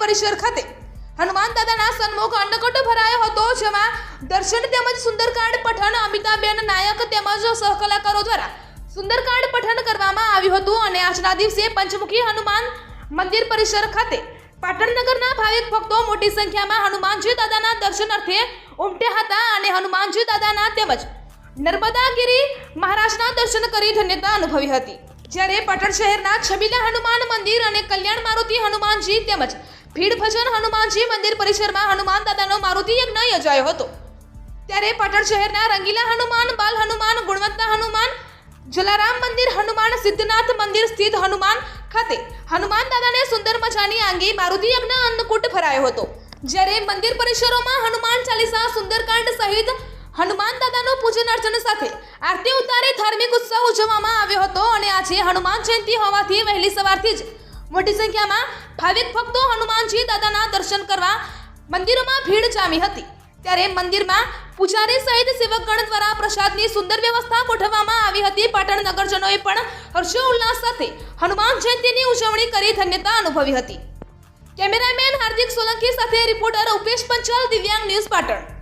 પરિસર ખાતે. હનુમાન દાદાના સન્મુખ અન્નકૂટ ભરાયો હતો, જેમાં દર્શન તેમજ સુંદરકાંડ પઠન અમિતાબેન નાયક તેમજ સહકલાકારો દ્વારા સુંદરકાંડ પઠન કરવામાં આવ્યું હતું અને આજના દિવસે પંચમુખી હનુમાન મંદિર પરિસર ખાતે પાટણનગરના ભાવિક ભક્તો મોટી સંખ્યામાં હનુમાનજી દાદાના દર્શન અર્થે ઉમટ્યા હતા અને હનુમાનજી દાદાના તેમજ નર્મદાગીરી મહારાજના દર્શન કરી ધન્યતા અનુભવી હતી. જ્યારે પાટણ શહેરના છબીલા હનુમાન મંદિર અને કલ્યાણ મારુતિ હનુમાનજી તેમજ ભીડ ભજન હનુમાનજી મંદિર પરિસરમાં હનુમાન દાદાનો મારુતિ યજ્ઞ યોજાયો હતો. ત્યારે પાટણ શહેરના રંગીલા હનુમાન, બાલ હનુમાન, ગુણવત્તા હનુમાન, જલારામ મંદિર, હનુમાન સિદ્ધનાથ મંદિર સ્થિત હનુમાન ખાતે હનુમાન દાદાને સુંદર મજાની આંગી મારુતિ યજ્ઞ અન્નકૂટ ભરાયો હતો. જ્યારે મંદિર પરિસરોમાં હનુમાન ચાલીસા, સુંદરકાંડ સહિત હનુમાન દાદાનું પૂજન અર્ચન સાથે આરતી ઉતારી ધાર્મિક ઉત્સવ ઉજવવામાં આવ્યો હતો અને આજે હનુમાન જયંતિ હોવાથી વહેલી સવારથી જ મોટી સંખ્યામાં ભાવિક ભક્તો હનુમાનજી દાદાના દર્શન કરવા મંદિરોમાં ભીડ જામી હતી. ત્યારે મંદિરમાં પૂજારી સહિત સેવકગણ દ્વારા પ્રસાદની સુંદર વ્યવસ્થા ગોઠવવામાં આવી હતી. પાટણ નગરજનોએ પણ હર્ષોલ્લાસ સાથે હનુમાન જયંતિની ઉજવણી કરી ધન્યતા અનુભવી હતી. કેમેરામેન હાર્દિક સોલંકી સાથે રિપોર્ટર ઉપેશ પંચાલ, દિવ્યાંગ ન્યૂઝ પાટણ.